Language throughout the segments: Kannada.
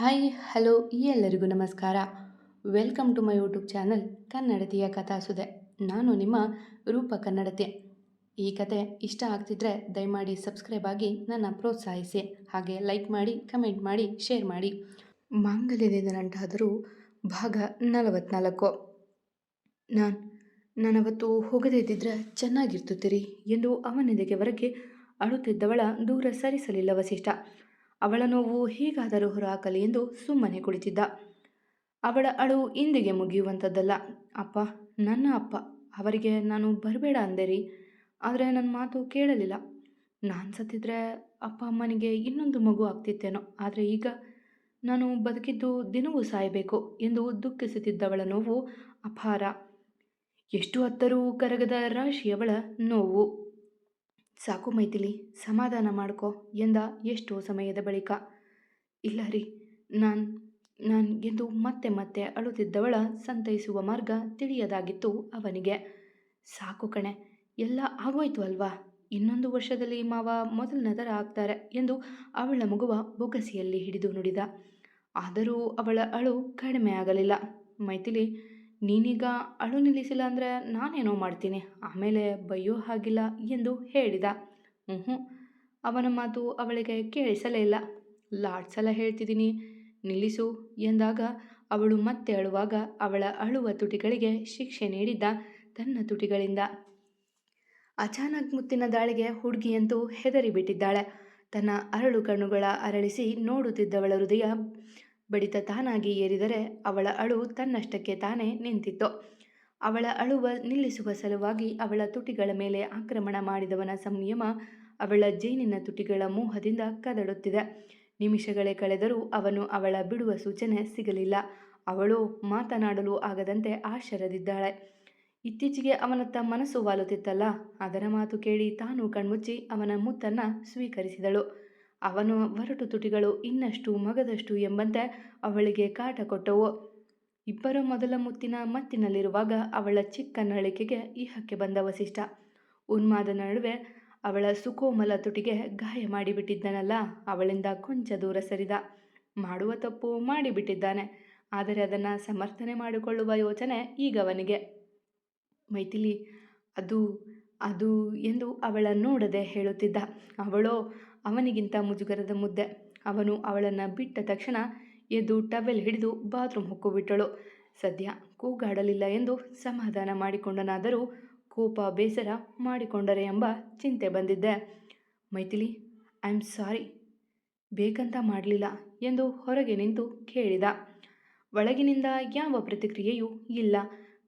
ಹಾಯ್, ಹಲೋ ಎಲ್ಲರಿಗೂ ನಮಸ್ಕಾರ. Welcome to my YouTube channel ಕನ್ನಡತಿಯ ಕಥಾಸುದೆ. ನಾನು ನಿಮ್ಮ ರೂಪ ಕನ್ನಡತೆ. ಈ ಕತೆ ಇಷ್ಟ ಆಗ್ತಿದ್ರೆ ದಯಮಾಡಿ ಸಬ್ಸ್ಕ್ರೈಬ್ ಆಗಿ ನನ್ನ ಪ್ರೋತ್ಸಾಹಿಸಿ. ಹಾಗೆ ಲೈಕ್ ಮಾಡಿ, ಕಮೆಂಟ್ ಮಾಡಿ, ಶೇರ್ ಮಾಡಿ. ಮಾಂಗಲ್ಯದಿಂದ ನಂಟಾದರೂ ಭಾಗ ನಲವತ್ನಾಲ್ಕು. ನಾನು, ನಾನವತ್ತು ಹೋಗದೇ ಇದ್ದಿದ್ರೆ ಚೆನ್ನಾಗಿರ್ತಿರಿ ಎಂದು ಅವನೆದೆಗೆ ಹೊರಗೆ ಅಳುತ್ತಿದ್ದವಳ ದೂರ ಸರಿಸಲಿಲ್ಲ ವಸಿಷ್ಠ. ಅವಳ ನೋವು ಹೀಗಾದರೂ ಹೊರಹಾಕಲಿ ಎಂದು ಸುಮ್ಮನೆ ಕುಳಿತಿದ್ದ. ಅವಳ ಅಳು ಇಂದಿಗೆ ಮುಗಿಯುವಂಥದ್ದಲ್ಲ. ಅಪ್ಪ, ನನ್ನ ಅಪ್ಪ, ಅವರಿಗೆ ನಾನು ಬರಬೇಡ ಅಂದೆ ರೀ ಆದರೆ ನನ್ನ ಮಾತು ಕೇಳಲಿಲ್ಲ. ನಾನು ಸತ್ತಿದ್ರೆ ಅಪ್ಪ ಅಮ್ಮನಿಗೆ ಇನ್ನೊಂದು ಮಗು ಆಗ್ತಿತ್ತೇನೋ. ಆದರೆ ಈಗ ನಾನು ಬದುಕಿದ್ದು ದಿನವೂ ಸಾಯಬೇಕು ಎಂದು ದುಃಖಿಸುತ್ತಿದ್ದವಳ ನೋವು ಅಪಾರ. ಎಷ್ಟು ಹತ್ತರೂ ಕರಗದ ರಾಶಿಯವಳ ನೋವು. ಸಾಕು ಮೈಥಿಲಿ, ಸಮಾಧಾನ ಮಾಡ್ಕೊ ಎಂದ ಎಷ್ಟೋ ಸಮಯದ ಬಳಿಕ. ಇಲ್ಲ ರೀ, ನಾನು ನಾನು ಎಂದು ಮತ್ತೆ ಮತ್ತೆ ಅಳುತ್ತಿದ್ದವಳ ಸಂತೈಸುವ ಮಾರ್ಗ ತಿಳಿಯದಾಗಿತ್ತು ಅವನಿಗೆ. ಸಾಕು ಕಣೆ, ಎಲ್ಲ ಆಗೋಯ್ತು ಅಲ್ವಾ? ಇನ್ನೊಂದು ವರ್ಷದಲ್ಲಿ ಮಾವ ಮೊದಲನೇ ಥರ ಆಗ್ತಾರೆ ಎಂದು ಅವಳ ಮಗುವ ಬೊಗಸಿಯಲ್ಲಿ ಹಿಡಿದು ನುಡಿದ. ಆದರೂ ಅವಳ ಅಳು ಕಡಿಮೆ ಆಗಲಿಲ್ಲ. ಮೈಥಿಲಿ ನೀನೀಗ ಅಳು ನಿಲ್ಲಿಸಿಲ್ಲ ಅಂದರೆ ನಾನೇನೋ ಮಾಡ್ತೀನಿ. ಆಮೇಲೆ ಬೈಯೋ ಹಾಗಿಲ್ಲ ಎಂದು ಹೇಳಿದ. ಹ್ಞೂ ಅವನ ಮಾತು ಅವಳಿಗೆ ಕೇಳಿಸಲೇ ಇಲ್ಲ. ಲಾಡ್ಸ್ ಹೇಳ್ತಿದ್ದೀನಿ, ನಿಲ್ಲಿಸು ಎಂದಾಗ ಅವಳು ಮತ್ತೆ ಅಳುವಾಗ ಅವಳ ಅಳುವ ತುಟಿಗಳಿಗೆ ಶಿಕ್ಷೆ ನೀಡಿದ್ದ ತನ್ನ ತುಟಿಗಳಿಂದ. ಅಚಾನಕ್ ಮುತ್ತಿನ ದಾಳಿಗೆ ಹುಡುಗಿಯಂತೂ ಹೆದರಿಬಿಟ್ಟಿದ್ದಾಳೆ. ತನ್ನ ಅರಳು ಕಣ್ಣುಗಳ ಅರಳಿಸಿ ನೋಡುತ್ತಿದ್ದವಳ ಹೃದಯ ಬಡಿತ ತಾನಾಗಿ ಏರಿದರೆ ಅವಳ ಅಳು ತನ್ನಷ್ಟಕ್ಕೆ ತಾನೇ ನಿಂತಿತ್ತು. ಅವಳ ಅಳುವ ನಿಲ್ಲಿಸುವ ಸಲುವಾಗಿ ಅವಳ ತುಟಿಗಳ ಮೇಲೆ ಆಕ್ರಮಣ ಮಾಡಿದವನ ಸಂಯಮ ಅವಳ ಜೇನಿನ ತುಟಿಗಳ ಮೋಹದಿಂದ ಕದಡುತ್ತಿದೆ. ನಿಮಿಷಗಳೇ ಕಳೆದರೂ ಅವನು ಅವಳ ಬಿಡುವ ಸೂಚನೆ ಸಿಗಲಿಲ್ಲ. ಅವಳು ಮಾತನಾಡಲು ಆಗದಂತೆ ಆಶ್ಚರ್ಯದಿದ್ದಾಳೆ ಇತ್ತೀಚೆಗೆ ಅವನತ್ತ ಮನಸ್ಸು ವಾಲುತ್ತಿತ್ತಲ್ಲ, ಅದರ ಮಾತು ಕೇಳಿ ತಾನು ಕಣ್ಮುಚ್ಚಿ ಅವನ ಮುತ್ತನ್ನು ಸ್ವೀಕರಿಸಿದಳು. ಅವನು ಒರಟು ತುಟಿಗಳು ಇನ್ನಷ್ಟು ಮಗದಷ್ಟು ಎಂಬಂತೆ ಅವಳಿಗೆ ಕಾಟ ಕೊಟ್ಟವು. ಇಬ್ಬರ ಮೊದಲ ಮುತ್ತಿನ ಮತ್ತಿನಲ್ಲಿರುವಾಗ ಅವಳ ಚಿಕ್ಕ ನಳಿಕೆಗೆ ಈಹಕ್ಕೆ ಬಂದ ವಸಿಷ್ಠ. ಉನ್ಮಾದ ನಡುವೆ ಅವಳ ಸುಕೋಮಲ ತುಟಿಗೆ ಗಾಯ ಮಾಡಿಬಿಟ್ಟಿದ್ದನಲ್ಲ, ಅವಳಿಂದ ಕೊಂಚ ದೂರ ಸರಿದ. ಮಾಡುವ ತಪ್ಪು ಮಾಡಿಬಿಟ್ಟಿದ್ದಾನೆ, ಆದರೆ ಅದನ್ನು ಸಮರ್ಥನೆ ಮಾಡಿಕೊಳ್ಳುವ ಯೋಚನೆ ಈಗ ಅವನಿಗೆ. ಮೈಥಿಲಿ, ಅದು ಅದು ಎಂದು ಅವಳ ನೋಡದೆ ಹೇಳುತ್ತಿದ್ದ. ಅವಳೋ ಅವನಿಗಿಂತ ಮುಜುಗರದ ಮುದ್ದೆ. ಅವನು ಅವಳನ್ನು ಬಿಟ್ಟ ತಕ್ಷಣ ಎದ್ದು ಟವೆಲ್ ಹಿಡಿದು ಬಾತ್ರೂಮ್ ಹೊಕ್ಕುಬಿಟ್ಟಳು. ಸದ್ಯ ಕೂಗಾಡಲಿಲ್ಲ ಎಂದು ಸಮಾಧಾನ ಮಾಡಿಕೊಂಡನಾದರೂ ಕೋಪ, ಬೇಸರ ಮಾಡಿಕೊಂಡರೆ ಎಂಬ ಚಿಂತೆ ಬಂದಿದ್ದೆ. Maithili, I am sorry. ಬೇಕಂತ ಮಾಡಲಿಲ್ಲ ಎಂದು ಹೊರಗೆ ನಿಂತು ಕೇಳಿದ. ಒಳಗಿನಿಂದ ಯಾವ ಪ್ರತಿಕ್ರಿಯೆಯೂ ಇಲ್ಲ.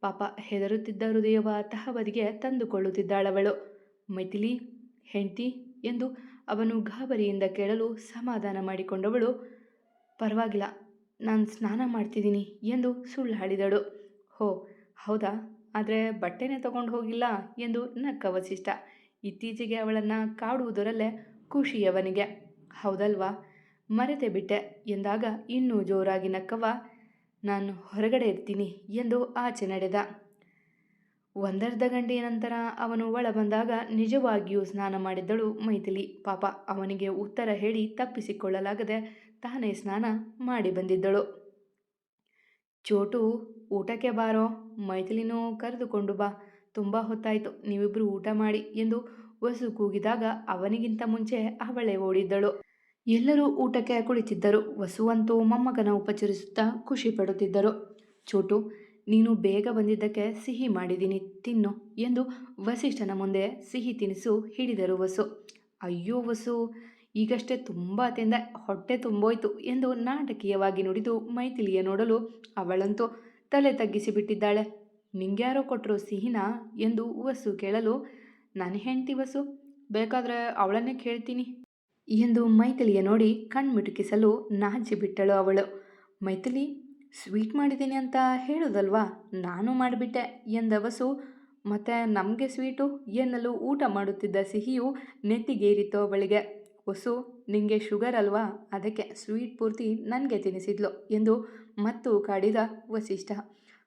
ಪಾಪ ಹೆದರುತ್ತಿದ್ದ ಹೃದಯವ ತಹಬದಿಗೆ ತಂದುಕೊಳ್ಳುತ್ತಿದ್ದಾಳವಳು. ಮೈಥಿಲಿ, ಹೆಂಡ್ತಿ ಎಂದು ಅವನು ಗಾಬರಿಯಿಂದ ಕೇಳಲು ಸಮಾಧಾನ ಮಾಡಿಕೊಂಡವಳು, ಪರವಾಗಿಲ್ಲ, ನಾನು ಸ್ನಾನ ಮಾಡ್ತಿದ್ದೀನಿ ಎಂದು ಸುಳ್ಳು ಹಾಡಿದಳು. ಹೋ, ಹೌದಾ? ಆದರೆ ಬಟ್ಟೆನೇ ತಗೊಂಡು ಹೋಗಿಲ್ಲ ಎಂದು ನಕ್ಕ ವಸಿಷ್ಠ. ಇತ್ತೀಚೆಗೆ ಅವಳನ್ನು ಕಾಡುವುದರಲ್ಲೇ ಖುಷಿಯವನಿಗೆ. ಹೌದಲ್ವಾ? ಮರೆತೆ ಬಿಟ್ಟೆ ಎಂದಾಗ ಇನ್ನೂ ಜೋರಾಗಿ ನಕ್ಕವ, ನಾನು ಹೊರಗಡೆ ಇರ್ತೀನಿ ಎಂದು ಆಚೆ ನಡೆದ. ಒಂದರ್ಧ ಗಂಟೆಯ ನಂತರ ಅವನು ಒಳ ಬಂದಾಗ ನಿಜವಾಗಿಯೂ ಸ್ನಾನ ಮಾಡಿದ್ದಳು ಮೈಥಿಲಿ. ಪಾಪ, ಅವನಿಗೆ ಉತ್ತರ ಹೇಳಿ ತಪ್ಪಿಸಿಕೊಳ್ಳಲಾಗದೆ ತಾನೇ ಸ್ನಾನ ಮಾಡಿ ಬಂದಿದ್ದಳು. ಚೋಟು, ಊಟಕ್ಕೆ ಬಾರೋ, ಮೈಥಿಲಿನೂ ಕರೆದುಕೊಂಡು ಬಾ, ತುಂಬ ಹೊತ್ತಾಯಿತು ನೀವಿಬ್ಬರು ಊಟ ಮಾಡಿ ಎಂದು ವಸು ಕೂಗಿದಾಗ ಅವನಿಗಿಂತ ಮುಂಚೆ ಅವಳೇ ಓಡಿದ್ದಳು. ಎಲ್ಲರೂ ಊಟಕ್ಕೆ ಕುಳಿತಿದ್ದರು, ವಸುವಂತೂ ಮೊಮ್ಮಗನ ಉಪಚರಿಸುತ್ತಾ ಖುಷಿ ಪಡುತ್ತಿದ್ದರು. ಚೋಟು ನೀನು ಬೇಗ ಬಂದಿದ್ದಕ್ಕೆ ಸಿಹಿ ಮಾಡಿದ್ದೀನಿ, ತಿನ್ನು ಎಂದು ವಸಿಷ್ಠನ ಮುಂದೆ ಸಿಹಿ ತಿನಿಸು ಹಿಡಿದರು ವಸು. ಅಯ್ಯೋ ವಸು, ಈಗಷ್ಟೇ ತುಂಬ ತಿಂದ, ಹೊಟ್ಟೆ ತುಂಬೋಯ್ತು ಎಂದು ನಾಟಕೀಯವಾಗಿ ನುಡಿದು ಮೈಥಿಲಿಯ ನೋಡಲು ಅವಳಂತೂ ತಲೆ ತಗ್ಗಿಸಿ ಬಿಟ್ಟಿದ್ದಾಳೆ ನಿಂಗ್ಯಾರೋ ಕೊಟ್ಟರು ಸಿಹಿನಾ ಎಂದು ವಸು ಕೇಳಲು, ನಾನು ಹೆಂಡತಿ ವಸು, ಬೇಕಾದರೆ ಅವಳನ್ನೇ ಕೇಳ್ತೀನಿ ಎಂದು ಮೈಥಿಲಿಯ ನೋಡಿ ಕಣ್ಮಿಟುಕಿಸಲು ನಾಚಿ ಬಿಟ್ಟಳು ಅವಳು. ಮೈಥಿಲಿ ಸ್ವೀಟ್ ಮಾಡಿದ್ದೀನಿ ಅಂತ ಹೇಳೋದಲ್ವಾ? ನಾನು ಮಾಡಿಬಿಟ್ಟೆ ಎಂದ ವಸು ಮತ್ತು ನಮಗೆ ಸ್ವೀಟು ಎನ್ನಲು ಊಟ ಮಾಡುತ್ತಿದ್ದ ಸಿಹಿಯು ನೆತ್ತಿಗೇರಿತು ಅವಳಿಗೆ. ವಸು, ನಿಂಗೆ ಶುಗರ್ ಅಲ್ವಾ? ಅದಕ್ಕೆ ಸ್ವೀಟ್ ಪೂರ್ತಿ ನನಗೆ ತಿನ್ನಿಸಿದ್ಲು ಎಂದು ಮತ್ತು ಕಾಡಿದ ವಸಿಷ್ಠ.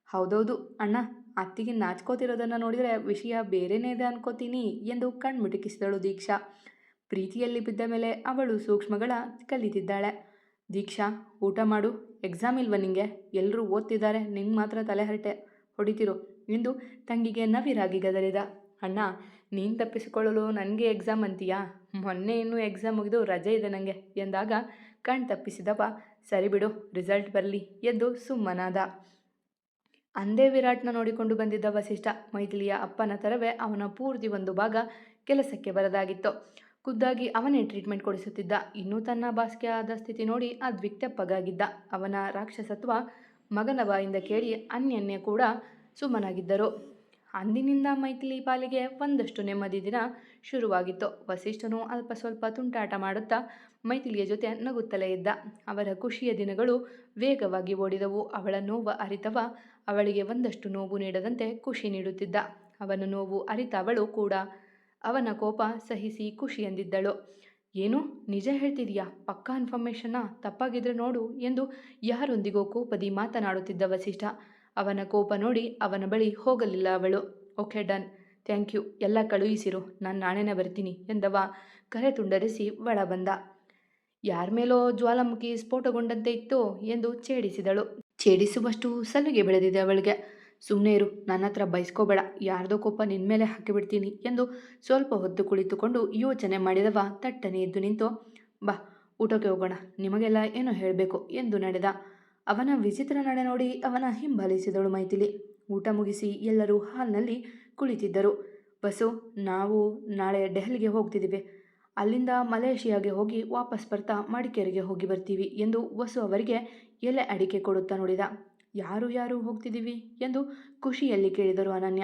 ಹೌದೌದು ಅಣ್ಣ, ಅತ್ತಿಗೆ ನಾಚ್ಕೋತಿರೋದನ್ನು ನೋಡಿದರೆ ವಿಷಯ ಬೇರೆನೇ ಇದೆ ಅನ್ಕೋತೀನಿ ಎಂದು ಕಣ್ಮಿಟುಕಿಸಿದಳು ದೀಕ್ಷಾ. ಪ್ರೀತಿಯಲ್ಲಿ ಬಿದ್ದ ಮೇಲೆ ಅವಳು ಸೂಕ್ಷ್ಮಗಳ ಕಲಿತಿದ್ದಾಳೆ. ದೀಕ್ಷಾ, ಊಟ ಮಾಡು. ಎಕ್ಸಾಮ್ ಇಲ್ವ ನಿಂಗೆ? ಎಲ್ಲರೂ ಓದ್ತಿದ್ದಾರೆ ನಿಂಗೆ ಮಾತ್ರ ತಲೆ ಹರಟೆ. ಹೊಡಿತಿರು. ಎಂದು ತಂಗಿಗೆ ನವಿರಾಗಿ ಗದರಿದ. ಅಣ್ಣ, ನೀನು ತಪ್ಪಿಸಿಕೊಳ್ಳಲು ನನಗೆ ಎಕ್ಸಾಮ್ ಅಂತೀಯಾ? ಮೊನ್ನೆ ಇನ್ನೂ ಎಕ್ಸಾಮ್ ಮುಗಿದು ರಜೆ ಇದೆ ನನಗೆ ಎಂದಾಗ ಕಣ್ ತಪ್ಪಿಸಿದವ ಸರಿ ಬಿಡು, ರಿಸಲ್ಟ್ ಬರಲಿ ಎಂದು ಸುಮ್ಮನಾದ. ಅಂದೇ ವಿರಾಟ್ನ ನೋಡಿಕೊಂಡು ಬಂದಿದ್ದ ವಸಿಷ್ಠ ಮೈಥಿಲಿಯ ಅಪ್ಪನ ಥರವೇ ಅವನ ಪೂರ್ತಿ ಒಂದು ಭಾಗ ಕೆಲಸಕ್ಕೆ ಬರದಾಗಿತ್ತು. ಖುದ್ದಾಗಿ ಅವನೇ ಟ್ರೀಟ್ಮೆಂಟ್ ಕೊಡಿಸುತ್ತಿದ್ದ. ಇನ್ನೂ ತನ್ನ ಬಾಸ್ಕೆ ಆದ ಸ್ಥಿತಿ ನೋಡಿ ಅದ್ವಿಕ್ತಪ್ಪಗಾಗಿದ್ದ ಅವನ ರಾಕ್ಷಸತ್ವ ಮಗನ ಬಾಯಿಂದ ಕೇಳಿ ಅನ್ಯನ್ಯ ಕೂಡ ಸುಮ್ಮನಾಗಿದ್ದರು ಅಂದಿನಿಂದ ಮೈಥಿಲಿ ಪಾಲಿಗೆ ಒಂದಷ್ಟು ನೆಮ್ಮದಿ ದಿನ ಶುರುವಾಗಿತ್ತು. ವಸಿಷ್ಠನು ಅಲ್ಪ ಸ್ವಲ್ಪ ತುಂಟಾಟ ಮಾಡುತ್ತಾ ಮೈಥಿಲಿಯ ಜೊತೆ ನಗುತ್ತಲೇ ಇದ್ದ. ಅವರ ಖುಷಿಯ ದಿನಗಳು ವೇಗವಾಗಿ ಓಡಿದವು. ಅವಳ ನೋವು ಅರಿತವ ಅವಳಿಗೆ ಒಂದಷ್ಟು ನೋವು ನೀಡದಂತೆ ಖುಷಿ ನೀಡುತ್ತಿದ್ದ. ಅವನ ನೋವು ಅರಿತ ಅವಳು ಕೂಡ ಅವನ ಕೋಪ ಸಹಿಸಿ ಖುಷಿ ಎಂದಿದ್ದಳು. ಏನು? ನಿಜ ಹೇಳ್ತಿದೀಯಾ? ಪಕ್ಕಾ ಇನ್ಫಾರ್ಮೇಷನ್ನ ತಪ್ಪಾಗಿದ್ರೆ ನೋಡು ಎಂದು ಯಾರೊಂದಿಗೋ ಕೋಪದಿ ಮಾತನಾಡುತ್ತಿದ್ದ ವಸಿಷ್ಠ. ಅವನ ಕೋಪ ನೋಡಿ ಅವನ ಬಳಿ ಹೋಗಲಿಲ್ಲ ಅವಳು. Okay, done. Thank you. ಎಲ್ಲ ಕಳುಹಿಸಿರು. ನಾನು ನಾಳೆನೇ ಬರ್ತೀನಿ ಎಂದವ ಕರೆ ತುಂಡರಿಸಿ ಒಳ ಬಂದ ಯಾರ ಮೇಲೋ ಜ್ವಾಲಾಮುಖಿ ಸ್ಫೋಟಗೊಂಡಂತೆ ಇತ್ತು? ಎಂದು ಛೇಡಿಸಿದಳು. ಛೇಡಿಸುವಷ್ಟು ಸಲಿಗೆ ಬೆಳೆದಿದೆ ಅವಳಿಗೆ. ಸುಮ್ಮನೆ ಇರು, ನನ್ನ ಹತ್ರ ಬಯಸ್ಕೋಬೇಡ ಯಾರ್ದೋ ಕೋಪ ನಿನ್ನ ಮೇಲೆ ಹಾಕಿಬಿಡ್ತೀನಿ ಎಂದು ಸ್ವಲ್ಪ ಹೊತ್ತು ಕುಳಿತುಕೊಂಡು ಯೋಚನೆ ಮಾಡಿದವ ತಟ್ಟನೆ ಎದ್ದು ನಿಂತು, ಬಾ, ಊಟಕ್ಕೆ ಹೋಗೋಣ, ನಿಮಗೆಲ್ಲ ಏನೋ ಹೇಳಬೇಕು, ಎಂದು ನಡೆದ. ಅವನ ವಿಚಿತ್ರ ನಡೆ ನೋಡಿ ಅವನ ಹಿಂಬಾಲಿಸಿದಳು ಮೈಥಿಲಿ. ಊಟ ಮುಗಿಸಿ ಎಲ್ಲರೂ ಹಾಲ್ನಲ್ಲಿ ಕುಳಿತಿದ್ದರು. ಬಸ್ಸು ನಾವು ನಾಳೆ ಡೆಹಲಿಗೆ ಹೋಗ್ತಿದ್ದೀವಿ. ಅಲ್ಲಿಂದ ಮಲೇಷಿಯಾಗೆ ಹೋಗಿ ವಾಪಸ್ ಬರ್ತಾ ಮಡಿಕೇರಿಗೆ ಹೋಗಿ ಬರ್ತೀವಿ, ಎಂದು ವಸು ಅವರಿಗೆ ಎಲೆ ಅಡಿಕೆ ಕೊಡುತ್ತಾ ನೋಡಿದ. ಯಾರು ಯಾರು ಹೋಗ್ತಿದ್ದೀವಿ ಎಂದು ಖುಷಿಯಲ್ಲಿ ಕೇಳಿದರು ಅನನ್ಯ.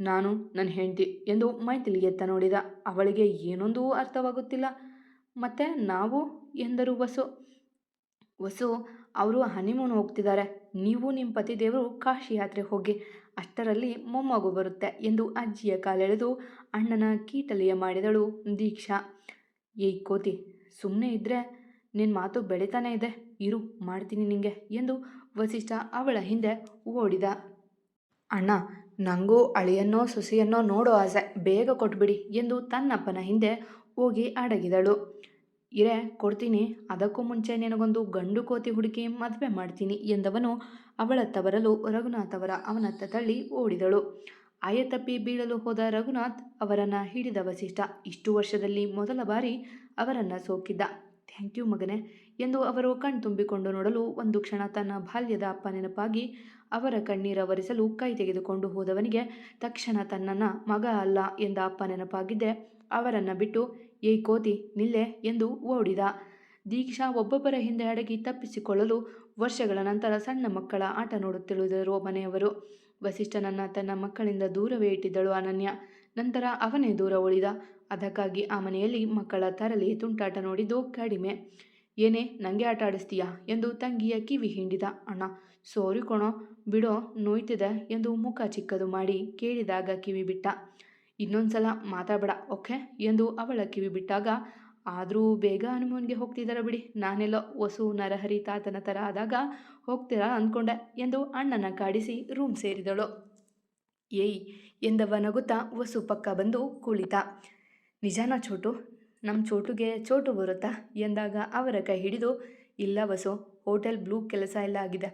ನಾನು ನನ್ನ ಹೆಂಡತಿ ಎಂದು ಮೈಥಿಲಿ ಎತ್ತ ನೋಡಿದ. ಅವಳಿಗೆ ಏನೊಂದೂ ಅರ್ಥವಾಗುತ್ತಿಲ್ಲ. ಮತ್ತೆ ನಾವು ಎಂದರು ವಸು. ವಸು, ಅವರು ಹನಿಮೂನ್ ಹೋಗ್ತಿದ್ದಾರೆ. ನೀವು ನಿಮ್ಮ ಪತಿದೇವರು ಕಾಶಿ ಯಾತ್ರೆ ಹೋಗಿ ಅಷ್ಟರಲ್ಲಿ ಮೊಮ್ಮಗು ಬರುತ್ತೆ ಎಂದು ಅಜ್ಜಿಯ ಕಾಲೆಳೆದು ಅಣ್ಣನ ಕೀಟಲಿಯ ಮಾಡಿದಳು ದೀಕ್ಷಾ. ಏಯ್ ಕೋತಿ ಸುಮ್ಮನೆ ಇದ್ದರೆ ನಿನ್ನ ಮಾತು ಬೆಳೀತಾನೆ ಇದೆ. ಇರು, ಮಾಡ್ತೀನಿ ನಿಂಗೆ ಎಂದು ವಸಿಷ್ಠ ಅವಳ ಹಿಂದೆ ಓಡಿದ. ಅಣ್ಣ ನನಗೂ ಅಳಿಯನ್ನೋ ಸೊಸೆಯನ್ನೋ ನೋಡೋ ಆಸೆ, ಬೇಗ ಕೊಟ್ಬಿಡಿ ಎಂದು ತನ್ನಪ್ಪನ ಹಿಂದೆ ಹೋಗಿ ಅಡಗಿದಳು. ಇರೇ, ಕೊಡ್ತೀನಿ, ಅದಕ್ಕೂ ಮುಂಚೆ ನಿನಗೊಂದು ಗಂಡು ಕೋತಿ ಹುಡುಕಿ ಮದುವೆ ಮಾಡ್ತೀನಿ ಎಂದವನು ಅವಳತ್ತ ಬರಲು ರಘುನಾಥ್ ಅವರ ಅವನತ್ತ ತಳ್ಳಿ ಓಡಿದಳು. ಆಯತಪ್ಪಿ ಬೀಳಲು ಹೋದ ರಘುನಾಥ್ ಅವರನ್ನು ಹಿಡಿದ ವಸಿಷ್ಠ ಇಷ್ಟು ವರ್ಷದಲ್ಲಿ ಮೊದಲ ಬಾರಿ ಅವರನ್ನು ಸೋಕಿದ್ದ. ಥ್ಯಾಂಕ್ ಯು ಮಗನೇ ಎಂದು ಅವರು ಕಣ್ತುಂಬಿಕೊಂಡು ನೋಡಲು ಒಂದು ಕ್ಷಣ ತನ್ನ ಬಾಲ್ಯದ ಅಪ್ಪ ನೆನಪಾಗಿ ಅವರ ಕಣ್ಣೀರವರಿಸಲು ಕೈ ತೆಗೆದುಕೊಂಡು ಹೋದವನಿಗೆ ತಕ್ಷಣ ತನ್ನನ್ನು ಮಗ ಅಲ್ಲ ಎಂದ ಅಪ್ಪ ನೆನಪಾಗಿದ್ದೆ. ಅವರನ್ನು ಬಿಟ್ಟು ಏಯ್ ಕೋತಿ, ನಿಲ್ಲೆ ಎಂದು ಓಡಿದ. ದೀಕ್ಷಾ ಒಬ್ಬೊಬ್ಬರ ಹಿಂದೆ ಅಡಗಿ ತಪ್ಪಿಸಿಕೊಳ್ಳಲು ವರ್ಷಗಳ ನಂತರ ಸಣ್ಣ ಮಕ್ಕಳ ಆಟ ನೋಡುತ್ತಿಳಿದರು ಮನೆಯವರು. ವಸಿಷ್ಠನನ್ನು ತನ್ನ ಮಕ್ಕಳಿಂದ ದೂರವೇ ಇಟ್ಟಿದ್ದಳು ಅನನ್ಯ. ನಂತರ ಅವನೇ ದೂರ ಉಳಿದ. ಅದಕ್ಕಾಗಿ ಆ ಮನೆಯಲ್ಲಿ ಮಕ್ಕಳ ತರಲಿ ತುಂಟಾಟ ನೋಡಿದ್ದು ಕಡಿಮೆ. ಏನೇ ನನಗೆ ಆಟ ಆಡಿಸ್ತೀಯಾ? ಎಂದು ತಂಗಿಯ ಕಿವಿ ಹಿಂಡಿದ ಅಣ್ಣ. ಸೋರಿ ಕೊಣೋ, ಬಿಡೋ, ನೋಯ್ತಿದೆ ಎಂದು ಮುಖ ಚಿಕ್ಕದು ಮಾಡಿ ಕೇಳಿದಾಗ ಕಿವಿ ಬಿಟ್ಟ. ಇನ್ನೊಂದ್ಸಲ ಮಾತಾಡಬೇಡ, ಓಕೆ? ಎಂದು ಅವಳ ಕಿವಿ ಬಿಟ್ಟಾಗ, ಆದರೂ ಬೇಗ ಹನುಮನ್ಗೆ ಹೋಗ್ತಿದ್ದಾರ ಬಿಡಿ. ನಾನೆಲ್ಲ ವಸು, ನರಹರಿ, ತಾತನ ಥರ ಆದಾಗ ಹೋಗ್ತೀರಾ ಅಂದ್ಕೊಂಡೆ ಎಂದು ಅಣ್ಣನ ಕಾಡಿಸಿ ರೂಮ್ ಸೇರಿದಳು. ಏಯ್, ಎಂದವ ನಗುತ್ತಾ ವಸು ಪಕ್ಕ ಬಂದು ಕುಳಿತ. ನಿಜಾನ ಚೋಟು? ನಮ್ಮ ಚೋಟುಗೆ ಚೋಟು ಬರುತ್ತಾ? ಎಂದಾಗ ಅವರ ಕೈ ಹಿಡಿದು, ಇಲ್ಲ ವಸು ಹೋಟೆಲ್ ಬ್ಲೂ ಕೆಲಸ ಎಲ್ಲ ಆಗಿದೆ.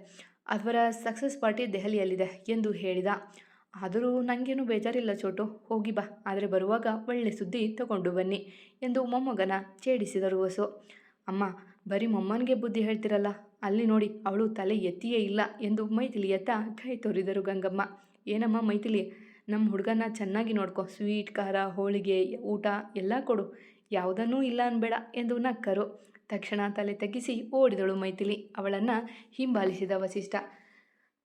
ಅವರ ಸಕ್ಸಸ್ ಪಾರ್ಟಿ ದೆಹಲಿಯಲ್ಲಿದೆ ಎಂದು ಹೇಳಿದ. ಆದರೂ ನನಗೇನು ಬೇಜಾರಿಲ್ಲ ಚೋಟು. ಹೋಗಿ ಬಾ. ಆದರೆ ಬರುವಾಗ ಒಳ್ಳೆ ಸುದ್ದಿ ತಗೊಂಡು ಬನ್ನಿ ಎಂದು ಮೊಮ್ಮಗನ ಛೇಡಿಸಿದರು ವಸು ಅಮ್ಮ, ಬರೀ ಮೊಮ್ಮನಿಗೆ ಬುದ್ಧಿ ಹೇಳ್ತಿರಲ್ಲ? ಅಲ್ಲಿ ನೋಡಿ, ಅವಳು ತಲೆ ಎತ್ತಿಯೇ ಇಲ್ಲ ಎಂದು ಮೈಥಿಲಿಯತ್ತ ಕೈ ತೋರಿದರು ಗಂಗಮ್ಮ. ಏನಮ್ಮ ಮೈಥಿಲಿ? ನಮ್ಮ ಹುಡುಗನ ಚೆನ್ನಾಗಿ ನೋಡ್ಕೊ. ಸ್ವೀಟ್ ಖಾರ, ಹೋಳಿಗೆ, ಊಟ ಎಲ್ಲ ಕೊಡು. ಯಾವುದನ್ನೂ ಇಲ್ಲ ಅನ್ಬೇಡ ಎಂದು ನಕ್ಕರು ತಕ್ಷಣ ತಲೆ ತಗ್ಗಿಸಿ ಓಡಿದಳು ಮೈಥಿಲಿ. ಅವಳನ್ನು ಹಿಂಬಾಲಿಸಿದ ವಸಿಷ್ಠ.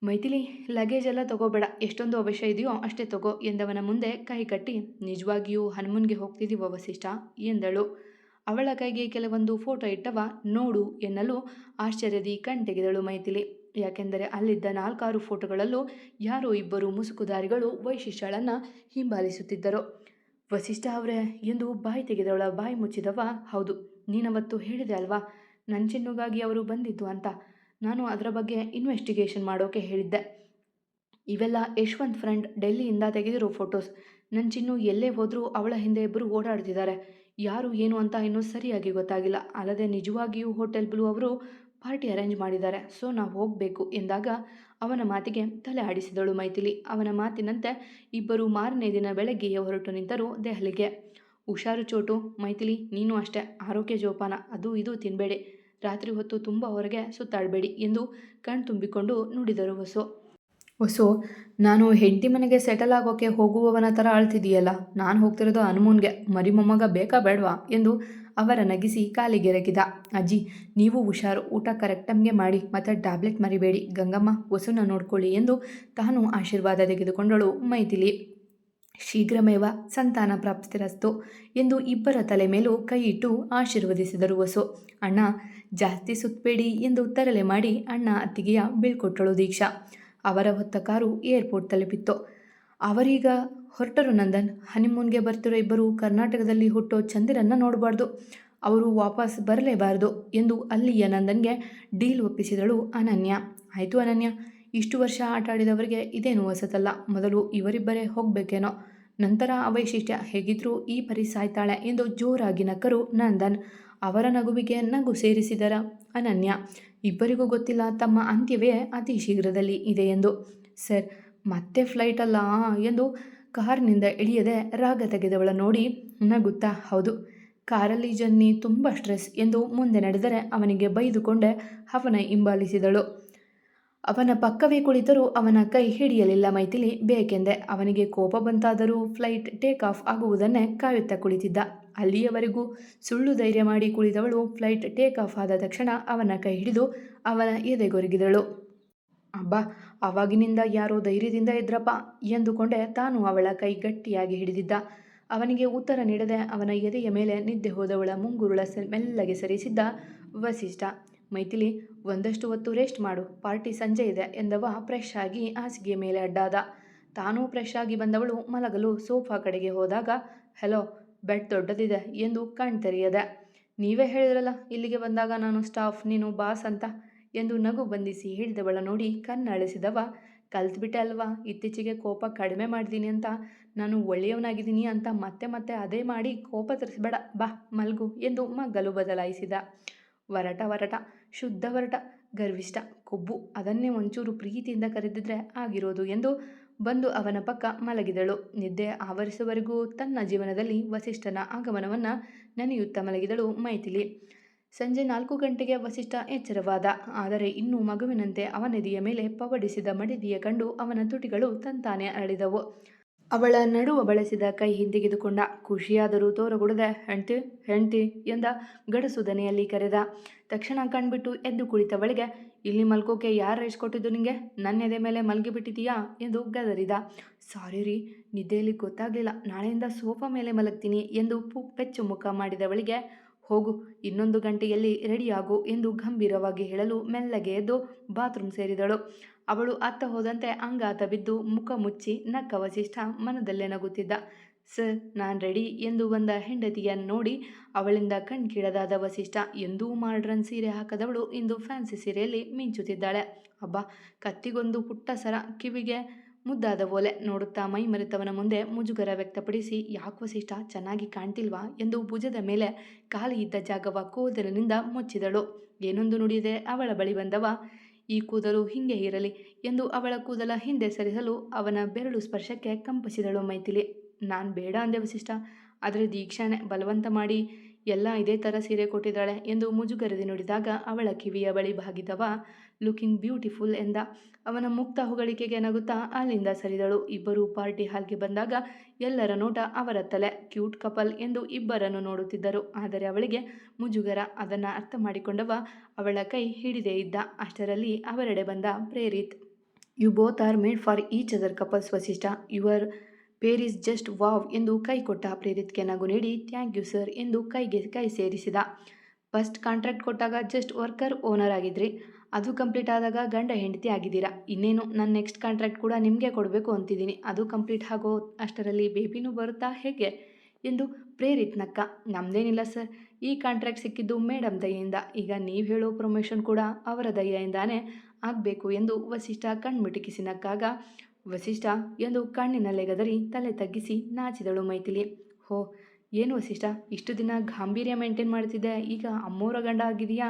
ಮೈಥಿಲಿ ಲಗೇಜ್ ಎಲ್ಲ ತಗೋಬೇಡ. ಎಷ್ಟೊಂದು ಅವಶ್ಯ ಇದೆಯೋ ಅಷ್ಟೇ ತಗೋ ಎಂದವನ ಮುಂದೆ ಕೈ ಕಟ್ಟಿ, ನಿಜವಾಗಿಯೂ ಹನುಮನ್ಗೆ ಹೋಗ್ತಿದ್ದೀವ ವಸಿಷ್ಠ? ಎಂದಳು. ಅವಳ ಕೈಗೆ ಕೆಲವೊಂದು ಫೋಟೋ ಇಟ್ಟವ ನೋಡು ಎನ್ನಲು ಆಶ್ಚರ್ಯದಿ ಕಣ್ತೆಗೆದಳು ಮೈಥಿಲಿ. ಯಾಕೆಂದರೆ ಅಲ್ಲಿದ್ದ ನಾಲ್ಕಾರು ಫೋಟೋಗಳಲ್ಲೂ ಯಾರೋ ಇಬ್ಬರು ಮುಸುಕುದಾರಿಗಳು ವೈಶಿಷ್ಟ್ಯಳನ್ನು ಹಿಂಬಾಲಿಸುತ್ತಿದ್ದರು. ವಸಿಷ್ಠ ಅವರೇ, ಎಂದು ಬಾಯಿ ತೆಗೆದವಳ ಬಾಯಿ ಮುಚ್ಚಿದವ, ಹೌದು, ನೀನವತ್ತು ಹೇಳಿದೆ ಅಲ್ವಾ? ನನ್ನ ಚಿನ್ನುಗಾಗಿ ಅವರು ಬಂದಿದ್ದು ಅಂತ. ನಾನು ಅದರ ಬಗ್ಗೆ ಇನ್ವೆಸ್ಟಿಗೇಷನ್ ಮಾಡೋಕೆ ಹೇಳಿದ್ದೆ. ಇವೆಲ್ಲ ಯಶವಂತ್ ಫ್ರೆಂಡ್ ಡೆಲ್ಲಿಯಿಂದ ತೆಗೆದಿರೋ ಫೋಟೋಸ್. ನನ್ನ ಚಿನ್ನು ಎಲ್ಲೇ ಹೋದರೂ ಅವಳ ಹಿಂದೆ ಇಬ್ಬರು ಓಡಾಡ್ತಿದ್ದಾರೆ. ಯಾರು, ಏನು ಅಂತ ಇನ್ನೂ ಸರಿಯಾಗಿ ಗೊತ್ತಾಗಿಲ್ಲ. ಅಲ್ಲದೆ ನಿಜವಾಗಿಯೂ ಹೋಟೆಲ್ ಬ್ಲೂ ಅವರು ಪಾರ್ಟಿ ಅರೇಂಜ್ ಮಾಡಿದ್ದಾರೆ. ಸೊ ನಾವು ಹೋಗಬೇಕು ಎಂದಾಗ ಅವನ ಮಾತಿಗೆ ತಲೆ ಆಡಿಸಿದಳು ಮೈಥಿಲಿ. ಅವನ ಮಾತಿನಂತೆ ಇಬ್ಬರು ಮಾರನೇ ದಿನ ಬೆಳಗ್ಗೆಯೇ ಹೊರಟು ನಿಂತರು ದೆಹಲಿಗೆ. ಹುಷಾರು ಚೋಟು, ಮೈಥಿಲಿ, ನೀನು ಅಷ್ಟೇ. ಆರೋಗ್ಯ ಜೋಪಾನ, ಅದು ಇದು ತಿನ್ನಬೇಡಿ ರಾತ್ರಿ ಹೊತ್ತು ತುಂಬ ಹೊರಗೆ ಸುತ್ತಾಡಬೇಡಿ ಎಂದು ಕಣ್ತುಂಬಿಕೊಂಡು ನುಡಿದರು ವಸು ವಸು ನಾನು ಹೆಂಡತಿ ಮನೆಗೆ ಸೆಟಲ್ ಆಗೋಕೆ ಹೋಗುವವನ ಥರ ಅಳ್ತಿದೀಯಲ್ಲ ನಾನು ಹೋಗ್ತಿರೋದು ಹನುಮೂನ್ಗೆ. ಮರಿ ಮೊಮ್ಮಗ ಬೇಕಾ ಬೇಡವಾ? ಎಂದು ಅವರ ನಗಿಸಿ ಕಾಲಿಗೆರಗಿದ. ಅಜ್ಜಿ, ನೀವು ಹುಷಾರು, ಊಟ ಕರೆಕ್ಟಮ್ಗೆ ಟೈಮ್ಗೆ ಮಾಡಿ, ಮತ್ತು ಟ್ಯಾಬ್ಲೆಟ್ ಮರಿಬೇಡಿ. ಗಂಗಮ್ಮ, ವಸುನ ನೋಡ್ಕೊಳ್ಳಿ ಎಂದು ತಾನು ಆಶೀರ್ವಾದ ತೆಗೆದುಕೊಂಡಳು. ಮೈಥಿಲಿ, ಶೀಘ್ರಮೇವ ಸಂತಾನ ಪ್ರಾಪ್ತಿರಸ್ತು ಎಂದು ಇಬ್ಬರ ತಲೆ ಮೇಲೂ ಕೈ ಇಟ್ಟು ಆಶೀರ್ವದಿಸಿದರು ವಸು. ಅಣ್ಣ, ಜಾಸ್ತಿ ಸುತ್ತಬೇಡಿ ಎಂದು ತರಲೆ ಮಾಡಿ ಅಣ್ಣ ಅತ್ತಿಗೆಯ ಬೀಳ್ಕೊಟ್ಟಳು ದೀಕ್ಷಾ. ಅವರ ಹೊತ್ತ ಕಾರು ಏರ್ಪೋರ್ಟ್ ತಲುಪಿತ್ತು. ಅವರೀಗ ಹೊರಟರು ನಂದನ್. ಹನಿಮೂನ್ಗೆ ಬರ್ತಿರೋ ಇಬ್ಬರು ಕರ್ನಾಟಕದಲ್ಲಿ ಹುಟ್ಟೋ ಚಂದಿರನ್ನ ನೋಡಬಾರ್ದು. ಅವರು ವಾಪಸ್ ಬರಲೇಬಾರದು ಎಂದು ಅಲ್ಲಿಯ ನಂದನ್ಗೆ ಡೀಲ್ ಒಪ್ಪಿಸಿದಳು ಅನನ್ಯ. ಆಯಿತು ಅನನ್ಯ, ಇಷ್ಟು ವರ್ಷ ಆಟ ಆಡಿದವರಿಗೆ ಇದೇನು ಹೊಸತಲ್ಲ. ಮೊದಲು ಇವರಿಬ್ಬರೇ ಹೋಗಬೇಕೇನೋ. ನಂತರ ಅವೈಶಿಷ್ಟ್ಯ ಹೇಗಿದ್ರೂ ಈ ಪರಿ ಸಾಯ್ತಾಳೆ ಎಂದು ಜೋರಾಗಿ ನಕ್ಕರು ನಂದನ್. ಅವರ ನಗುವಿಗೆ ನಗು ಸೇರಿಸಿದರ ಅನನ್ಯ. ಇಬ್ಬರಿಗೂ ಗೊತ್ತಿಲ್ಲ ತಮ್ಮ ಅಂತ್ಯವೇ ಅತಿ ಶೀಘ್ರದಲ್ಲಿ ಇದೆ ಎಂದು. ಸರ್, ಮತ್ತೆ ಫ್ಲೈಟ್ ಅಲ್ಲ ಎಂದು ಕಾರ್ನಿಂದ ಇಳಿಯದೆ ರಾಗ ತೆಗೆದವಳ ನೋಡಿ ನಗುತ್ತಾ, ಹೌದು, ಕಾರಲ್ಲಿ ಜನ್ನಿ ತುಂಬ ಸ್ಟ್ರೆಸ್ ಎಂದು ಮುಂದೆ ನಡೆದರೆ ಅವನಿಗೆ ಬೈದುಕೊಂಡೆ ಅವನ ಹಿಂಬಾಲಿಸಿದಳು. ಅವನ ಪಕ್ಕವೇ ಕುಳಿತರೂ ಅವನ ಕೈ ಹಿಡಿಯಲಿಲ್ಲ ಮೈಥಿಲಿ, ಬೇಕೆಂದೆ ಅವನಿಗೆ ಕೋಪ ಬಂತಾದರೂ ಫ್ಲೈಟ್ ಟೇಕ್ ಆಫ್ ಆಗುವುದನ್ನೇ ಕಾಯುತ್ತಾ ಕುಳಿತಿದ್ದ. ಅಲ್ಲಿಯವರೆಗೂ ಸುಳ್ಳು ಧೈರ್ಯ ಮಾಡಿ ಕುಳಿತವಳು ಫ್ಲೈಟ್ ಟೇಕ್ ಆಫ್ ಆದ ತಕ್ಷಣ ಅವನ ಕೈ ಹಿಡಿದು ಅವನ ಎದೆಗೊರಗಿದಳು. ಅಬ್ಬಾ ಆವಾಗಿನಿಂದ ಯಾರೋ ಧೈರ್ಯದಿಂದ ಇದ್ರಪ್ಪ ಎಂದುಕೊಂಡೆ ತಾನು ಅವಳ ಕೈ ಗಟ್ಟಿಯಾಗಿ ಹಿಡಿದಿದ್ದ. ಅವನಿಗೆ ಉತ್ತರ ನೀಡದೆ ಅವನ ಎದೆಯ ಮೇಲೆ ನಿದ್ದೆ ಹೋದವಳ ಮುಂಗುರುಳ ಮೆಲ್ಲಗೆ ಸರಿಸಿದ್ದ ವಸಿಷ್ಠ, ಮೈಥಿಲಿ, ಒಂದಷ್ಟು ಹೊತ್ತು ರೆಸ್ಟ್ ಮಾಡು, ಪಾರ್ಟಿ ಸಂಜೆ ಇದೆ ಎಂದವ ಫ್ರೆಶ್ ಆಗಿ ಹಾಸಿಗೆಯ ಮೇಲೆ ಅಡ್ಡಾದ. ತಾನೂ ಫ್ರೆಶ್ ಆಗಿ ಬಂದವಳು ಮಲಗಲು ಸೋಫಾ ಕಡೆಗೆ ಹೋದಾಗ, ಹೆಲೋ, ಬೆಡ್ ದೊಡ್ಡದಿದೆ ಎಂದು ಕಣ್ ತೆರೆಯದೆ, ನೀವೇ ಹೇಳಿದ್ರಲ್ಲ ಇಲ್ಲಿಗೆ ಬಂದಾಗ ನಾನು ಸ್ಟಾಫ್, ನೀನು ಬಾಸ್ ಅಂತ. ಎಂದು ನಗು ಬಂದಿಸಿ ಹೇಳಿದವಳ ನೋಡಿ ಕಣ್ಣಳಿಸಿದವ ಕಲ್ತ್ಬಿಟ್ಟೆ ಅಲ್ವಾ ಇತ್ತೀಚೆಗೆ ಕೋಪ ಕಡಿಮೆ ಮಾಡಿದ್ದೀನಿ ಅಂತ. ನಾನು ಒಳ್ಳೆಯವನಾಗಿದ್ದೀನಿ ಅಂತ ಮತ್ತೆ ಮತ್ತೆ ಅದೇ ಮಾಡಿ ಕೋಪ ತರಿಸಬೇಡ, ಬಾ ಮಲ್ಗು ಎಂದು ಮಗ್ಗಲು ಬದಲಾಯಿಸಿದ. ವರಟ ವರಟ, ಶುದ್ಧ ವರಟ, ಗರ್ವಿಷ್ಠ, ಕೊಬ್ಬು, ಅದನ್ನೇ ಒಂಚೂರು ಪ್ರೀತಿಯಿಂದ ಕರೆದಿದ್ರೆ ಆಗಿರೋದು ಎಂದು ಬಂದು ಅವನ ಪಕ್ಕ ಮಲಗಿದಳು. ನಿದ್ದೆ ಆವರಿಸುವವರೆಗೂ ತನ್ನ ಜೀವನದಲ್ಲಿ ವಸಿಷ್ಠನ ಆಗಮನವನ್ನು ನೆನೆಯುತ್ತಾ ಮಲಗಿದಳು ಮೈಥಿಲಿ. ಸಂಜೆ ನಾಲ್ಕು ಗಂಟೆಗೆ ವಸಿಷ್ಠ ಎಚ್ಚರವಾದ. ಆದರೆ ಇನ್ನೂ ಮಗುವಿನಂತೆ ಅವನೆದೆಯ ಮೇಲೆ ಪವಡಿಸಿದ ಮಡಿದಿಯ ಕಂಡು ಅವನ ತುಟಿಗಳು ತಂತಾನೆ ಅರಳಿದವು. ಅವಳ ನಡುವ ಬಳಸಿದ ಕೈ ಹಿಂದೆಗೆದುಕೊಂಡ, ಖುಷಿಯಾದರೂ ತೋರಗೊಡದೆ ಹೆಂಡತಿ ಹೆಂಡತಿ ಎಂದ ಗಡಸು ದನೆಯಲ್ಲಿ ಕರೆದ. ತಕ್ಷಣ ಕಣ್ಬಿಟ್ಟು ಎದ್ದು ಕುಳಿತವಳಿಗೆ ಇಲ್ಲಿ ಮಲ್ಕೋಕೆ ಯಾರು ರೇಸ್ ಕೊಟ್ಟಿದ್ದು ನಿಂಗೆ? ನನ್ನ ಎದೆ ಮೇಲೆ ಮಲಗಿಬಿಟ್ಟಿದೀಯಾ? ಎಂದು ಗದರಿದ. ಸಾರಿ ರೀ, ನಿದ್ದೆಯಲ್ಲಿ ಗೊತ್ತಾಗಲಿಲ್ಲ. ನಾಳೆಯಿಂದ ಸೋಫಾ ಮೇಲೆ ಮಲಗ್ತೀನಿ ಎಂದು ಪೆಚ್ಚು ಮುಖ ಮಾಡಿದವಳಿಗೆ ಹೋಗು, ಇನ್ನೊಂದು ಗಂಟೆಯಲ್ಲಿ ರೆಡಿಯಾಗು ಎಂದು ಗಂಭೀರವಾಗಿ ಹೇಳಲು ಮೆಲ್ಲಗೆ ಎದ್ದು ಬಾತ್ರೂಮ್ ಸೇರಿದಳು. ಅವಳು ಅತ್ತ ಹೋದಂತೆ ಅಂಗಾತ ಬಿದ್ದು ಮುಖ ಮುಚ್ಚಿ ನಕ್ಕ ವಸಿಷ್ಠ ಮನದಲ್ಲೇ ನಗುತ್ತಿದ್ದ. ಸರ್, ನಾನು ರೆಡಿ ಎಂದು ಬಂದ ಹೆಂಡತಿಯನ್ನು ನೋಡಿ ಅವಳಿಂದ ಕಣ್ಕಿಡದಾದ ವಸಿಷ್ಠ, ಎಂದೂ ಮಾಡ್ರನ್ ಸೀರೆ ಹಾಕದವಳು ಇಂದು ಫ್ಯಾನ್ಸಿ ಸೀರೆಯಲ್ಲಿ ಮಿಂಚುತ್ತಿದ್ದಾಳೆ. ಅಬ್ಬಾ, ಕತ್ತಿಗೊಂದು ಪುಟ್ಟ ಸರ ಕಿವಿಗೆ ಮುದ್ದಾದ ಓಲೆ ನೋಡುತ್ತಾ ಮೈ ಮರೆತವನ ಮುಂದೆ ಮುಜುಗರ ವ್ಯಕ್ತಪಡಿಸಿ, ಯಾಕೆ ವಸಿಷ್ಠ ಚೆನ್ನಾಗಿ ಕಾಣ್ತಿಲ್ವಾ ಎಂದು ಭುಜದ ಮೇಲೆ ಖಾಲಿ ಇದ್ದ ಜಾಗವ ಕೂದಲಿನಿಂದ ಮುಚ್ಚಿದಳು. ಏನೊಂದು ನುಡಿದೆ, ಅವಳ ಬಳಿ ಬಂದವ, ಈ ಕೂದಲು ಹಿಂಗೆ ಇರಲಿ ಎಂದು ಅವಳ ಕೂದಲ ಹಿಂದೆ ಸರಿಸಲು ಅವನ ಬೆರಳು ಸ್ಪರ್ಶಕ್ಕೆ ಕಂಪಿಸಿದಳು ಮೈಥಿಲಿ. ನಾನು ಬೇಡ ಅಂದೆ ವಸಿಷ್ಠ ಆದರೆ ದೀಕ್ಷಾನೆ ಬಲವಂತ ಮಾಡಿ ಎಲ್ಲ ಇದೇ ಥರ ಸೀರೆ ಕೊಟ್ಟಿದ್ದಾಳೆ ಎಂದು ಮುಜುಗರದಿ ನೋಡಿದಾಗ ಅವಳ ಕಿವಿಯ ಬಳಿ ಬಾಗಿದವ, ಲುಕಿಂಗ್ ಬ್ಯೂಟಿಫುಲ್ ಎಂದ. ಅವನ ಮುಕ್ತ ಹೊಗಳಿಕೆಗೆ ನಗುತ್ತಾ ಅಲ್ಲಿಂದ ಸರಿದಳು. ಇಬ್ಬರು ಪಾರ್ಟಿ ಹಾಲ್ಗೆ ಬಂದಾಗ ಎಲ್ಲರ ನೋಟ ಅವರ ತಲೆ ಕ್ಯೂಟ್ ಕಪಲ್ ಎಂದು ಇಬ್ಬರನ್ನು ನೋಡುತ್ತಿದ್ದರು. ಆದರೆ ಅವಳಿಗೆ ಮುಜುಗರ ಅದನ್ನು ಅರ್ಥ ಮಾಡಿಕೊಂಡವ ಅವಳ ಕೈ ಹಿಡಿದೇ ಇದ್ದ. ಅಷ್ಟರಲ್ಲಿ ಅವರೆಡೆ ಬಂದ Prerith you both are made for each other couples Vasishtha your pair is just wow ಎಂದು ಕೈ ಕೊಟ್ಟ ಪ್ರೇರಿತ್ಗೆ ನಗು ನೀಡಿ ಥ್ಯಾಂಕ್ ಯು ಸರ್ ಎಂದು ಕೈಗೆ ಕೈ ಸೇರಿಸಿದ. ಫಸ್ಟ್ ಕಾಂಟ್ರಾಕ್ಟ್ ಕೊಟ್ಟಾಗ ಜಸ್ಟ್ ವರ್ಕರ್ ಓನರ್ ಆಗಿದ್ರಿ. ಅದು ಕಂಪ್ಲೀಟ್ ಆದಾಗ ಗಂಡ ಹೆಂಡತಿ ಆಗಿದ್ದೀರಾ? ಇನ್ನೇನು ನನ್ನ ನೆಕ್ಸ್ಟ್ ಕಾಂಟ್ರಾಕ್ಟ್ ಕೂಡ ನಿಮಗೆ ಕೊಡಬೇಕು ಅಂತಿದ್ದೀನಿ. ಅದು ಕಂಪ್ಲೀಟ್ ಆಗೋ ಅಷ್ಟರಲ್ಲಿ ಬೇಬಿನೂ ಬರುತ್ತಾ ಹೇಗೆ? ಎಂದು ಪ್ರೇರಿತ್ ನಕ್ಕ ನಮ್ಮದೇನಿಲ್ಲ ಸರ್ ಈ ಕಾಂಟ್ರಾಕ್ಟ್ ಸಿಕ್ಕಿದ್ದು ಮೇಡಮ್ ದಯೆಯಿಂದ. ಈಗ ನೀವು ಹೇಳೋ ಪ್ರಮೋಷನ್ ಕೂಡ ಅವರ ದಯೆಯಿಂದಾನೇ ಆಗಬೇಕು ಎಂದು ವಸಿಷ್ಠ ಕಣ್ಮಿಟುಕಿಸಿ ನಕ್ಕಾಗ ವಸಿಷ್ಠ ಎಂದು ಕಣ್ಣಿನಲ್ಲೇ ಗದರಿ ತಲೆ ತಗ್ಗಿಸಿ ನಾಚಿದಳು ಮೈಥಿಲಿ. ಹೋ, ಏನು ವಸಿಷ್ಠ, ಇಷ್ಟು ದಿನ ಗಾಂಭೀರ್ಯ ಮೇಂಟೈನ್ ಮಾಡ್ತಿದ್ದೆ ಈಗ ಅಮ್ಮೋರ ಗಂಡ ಆಗಿದೆಯಾ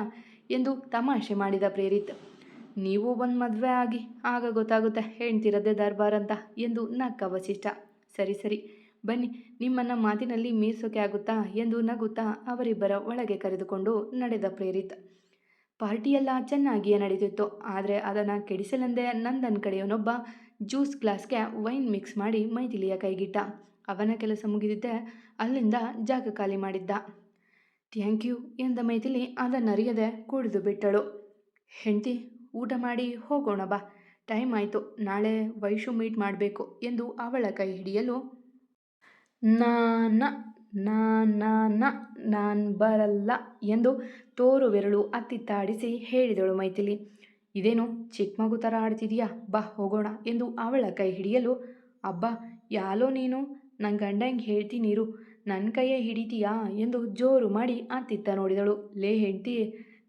ಎಂದು ತಮಾಷೆ ಮಾಡಿದ ಪ್ರೇರಿತ್. ನೀವು ಒಂದು ಮದುವೆ ಆಗಿ, ಆಗ ಗೊತ್ತಾಗುತ್ತೆ ಹೇಳ್ತಿರದೆ ದರ್ಬಾರ್ ಅಂತ ಎಂದು ನಕ್ಕ ವಸಿಷ್ಠ. ಸರಿ ಸರಿ, ಬನ್ನಿ, ನಿಮ್ಮನ್ನು ಮಾತಿನಲ್ಲಿ ಮೀರ್ಸೋಕೆ ಆಗುತ್ತಾ ಎಂದು ನಗುತ್ತಾ ಅವರಿಬ್ಬರ ಒಳಗೆ ಕರೆದುಕೊಂಡು ನಡೆದ ಪ್ರೇರಿತ್. ಪಾರ್ಟಿಯೆಲ್ಲ ಚೆನ್ನಾಗಿಯೇ ನಡೀತಿತ್ತು, ಆದರೆ ಅದನ್ನು ಕೆಡಿಸಲೆಂದೇ ನಂದನ್ ಕಡೆಯವನೊಬ್ಬ ಜ್ಯೂಸ್ ಗ್ಲಾಸ್ಗೆ ವೈನ್ ಮಿಕ್ಸ್ ಮಾಡಿ ಮೈಥಿಲಿಯ ಕೈಗಿಟ್ಟ. ಅವನ ಕೆಲಸ ಮುಗಿದಿದ್ದೆ, ಅಲ್ಲಿಂದ ಜಾಗ ಖಾಲಿ ಮಾಡಿದ್ದ. ಥ್ಯಾಂಕ್ ಯು ಎಂದ ಮೈಥಿಲಿ ಅದನ್ನರಿಯದೆ ಕುಡಿದು ಬಿಟ್ಟಳು. ಹೆಂಡತಿ, ಊಟ ಮಾಡಿ ಹೋಗೋಣ ಬಾ. ಟೈಮ್ ಆಯಿತು. ನಾಳೆ ವೈಶು ಮೀಟ್ ಮಾಡಬೇಕು ಎಂದು ಅವಳ ಕೈ ಹಿಡಿಯಲು ನಾನ ನಾನ ನಾನು ಬರಲ್ಲ ಎಂದು ತೋರು ಬೆರಳು ಅತ್ತಿತ್ತಾಡಿಸಿ ಹೇಳಿದಳು ಮೈಥಿಲಿ. ಇದೇನು ಚಿಕ್ಕ ಮಗು ಥರ ಆಡ್ತಿದೀಯಾ? ಬಾ, ಹೋಗೋಣ ಎಂದು ಅವಳ ಕೈ ಹಿಡಿಯಲು, ಅಬ್ಬ, ಯಾಲೋ ನೀನು? ನನ್ನ ಗಂಡ ಹೇಳ್ತೀನಿರು. ನನ್ನ ಕೈಯೇ ಹಿಡಿತೀಯಾ? ಎಂದು ಜೋರು ಮಾಡಿ ಅತ್ತಿತ್ತ ನೋಡಿದಳು. ಲೇ ಹೆಂಡ್ತಿ,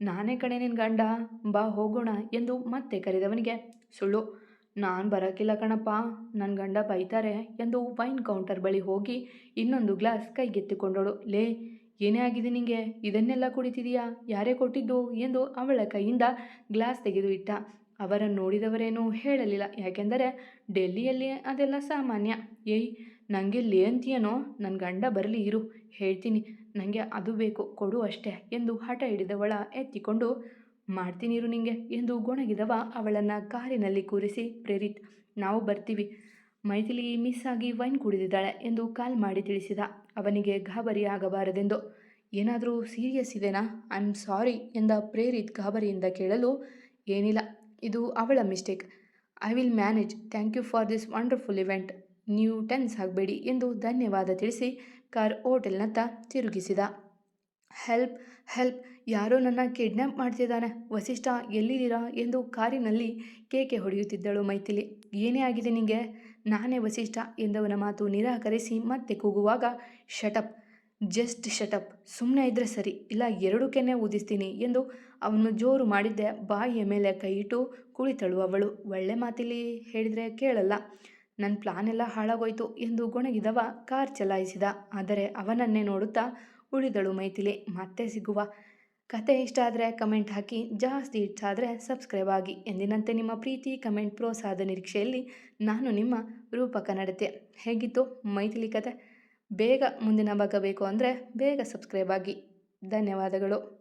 ನಾನೇ ಕಡೆ ನಿನ್ನ ಗಂಡ. ಬಾ, ಹೋಗೋಣ ಎಂದು ಮತ್ತೆ ಕರೆದವನಿಗೆ, ಸುಳ್ಳು. ನಾನು ಬರೋಕ್ಕಿಲ್ಲ ಕಣಪ್ಪ. ನನ್ನ ಗಂಡ ಬೈತಾರೆ ಎಂದು ವೈನ್ ಕೌಂಟರ್ ಬಳಿ ಹೋಗಿ ಇನ್ನೊಂದು ಗ್ಲಾಸ್ ಕೈಗೆತ್ತಿಕೊಂಡಳು. ಲೇ ಏನೇ ಆಗಿದೆ ನಿಂಗೆ? ಇದನ್ನೆಲ್ಲ ಕುಡಿತಿದೀಯಾ? ಯಾರೇ ಕೊಟ್ಟಿದ್ದು? ಎಂದು ಅವಳ ಕೈಯಿಂದ ಗ್ಲಾಸ್ ತೆಗೆದು ಇಟ್ಟ ಅವರನ್ನು ನೋಡಿದವರೇನೂ ಹೇಳಲಿಲ್ಲ. ಯಾಕೆಂದರೆ ಡೆಲ್ಲಿಯಲ್ಲಿ ಅದೆಲ್ಲ ಸಾಮಾನ್ಯ. ಏಯ್ ನನಗೆ ಲೇಯಂತಿಯನೋ ನನ್ನ ಗಂಡ ಬರಲಿ, ಇರು. ಹೇಳ್ತೀನಿ. ನನಗೆ ಅದು ಬೇಕು, ಕೊಡು ಅಷ್ಟೇ ಎಂದು ಹಠ ಹಿಡಿದವಳ ಎತ್ತಿಕೊಂಡು ಮಾಡ್ತೀನಿರು ನಿಂಗೆ ಎಂದು ಗೊಣಗಿದವ ಅವಳನ್ನು ಕಾರಿನಲ್ಲಿ ಕೂರಿಸಿ, ಪ್ರೇರಿತ್, ನಾವು ಬರ್ತೀವಿ. ಮೈಥಿಲಿ ಮಿಸ್ ಆಗಿ ವೈನ್ ಕುಡಿದಿದ್ದಾಳೆ ಎಂದು ಕಾಲ್ ಮಾಡಿ ತಿಳಿಸಿದ. ಅವನಿಗೆ ಗಾಬರಿ ಆಗಬಾರದೆಂದು ಏನಾದರೂ ಸೀರಿಯಸ್ ಇದೆನಾ? ಐ ಆಮ್ ಸಾರಿ ಎಂದ ಪ್ರೇರಿತ್ ಗಾಬರಿಯಿಂದ ಕೇಳಲು, ಏನಿಲ್ಲ, ಇದು ಅವಳ mistake. I will manage. Thank you for this wonderful event. ನೀವು ಟೆನ್ಸ್ ಆಗಬೇಡಿ ಎಂದು ಧನ್ಯವಾದ ತಿಳಿಸಿ ಕಾರ್ ಹೋಟೆಲ್ನತ್ತ ತಿರುಗಿಸಿದ. ಹೆಲ್ಪ್ ಹೆಲ್ಪ್, ಯಾರೋ ನನ್ನ ಕಿಡ್ನ್ಯಾಪ್ ಮಾಡ್ತಿದ್ದಾನೆ. ವಸಿಷ್ಠ ಎಲ್ಲಿದ್ದೀರಾ? ಎಂದು ಕಾರಿನಲ್ಲಿ ಕೇಕೆ ಹೊಡೆಯುತ್ತಿದ್ದಳು ಮೈಥಿಲಿ. ಏನೇ ಆಗಿದೆ ನಿಂಗೆ? ನಾನೇ ವಸಿಷ್ಠ ಎಂದವನ ಮಾತು ನಿರಾಕರಿಸಿ ಮತ್ತೆ ಕೂಗುವಾಗ ಶಟಪ್ ಜಸ್ಟ್ ಶಟಪ್ ಸುಮ್ಮನೆ ಇದ್ದರೆ ಸರಿ. ಇಲ್ಲ ಎರಡು ಕೆನೆ ಊದಿಸ್ತೀನಿ ಎಂದು ಅವನು ಜೋರು ಮಾಡಿದ್ದೆ. ಬಾಯಿಯ ಮೇಲೆ ಕೈ ಇಟ್ಟು ಕುಳಿತಳು ಅವಳು ಒಳ್ಳೆ ಮಾತಿಲಿ ಹೇಳಿದರೆ ಕೇಳಲ್ಲ. ನನ್ನ ಪ್ಲಾನ್ ಎಲ್ಲ ಹಾಳಾಗೋಯ್ತು ಎಂದು ಗೊಣಗಿದವ ಕಾರ್ ಚಲಾಯಿಸಿದ. ಆದರೆ ಅವನನ್ನೇ ನೋಡುತ್ತಾ ಉಳಿದಳು ಮೈಥಿಲಿ. ಮತ್ತೆ ಸಿಗುವ ಕತೆ ಇಷ್ಟ ಆದರೆ ಕಮೆಂಟ್ ಹಾಕಿ, ಜಾಸ್ತಿ ಇಷ್ಟ ಆದರೆ ಸಬ್ಸ್ಕ್ರೈಬ್ ಆಗಿ ಎಂದಿನಂತೆ ನಿಮ್ಮ ಪ್ರೀತಿ ಕಮೆಂಟ್ ಪ್ರೋತ್ಸಾಹದ ನಿರೀಕ್ಷೆಯಲ್ಲಿ ನಾನು ನಿಮ್ಮ ರೂಪಕ ನಡತೆ. ಹೇಗಿತ್ತು ಮೈಥಿಲಿ ಕತೆ? ಬೇಗ ಮುಂದಿನ ಭಾಗ ಬೇಕು ಅಂದರೆ ಬೇಗ ಸಬ್ಸ್ಕ್ರೈಬ್ ಆಗಿ. ಧನ್ಯವಾದಗಳು.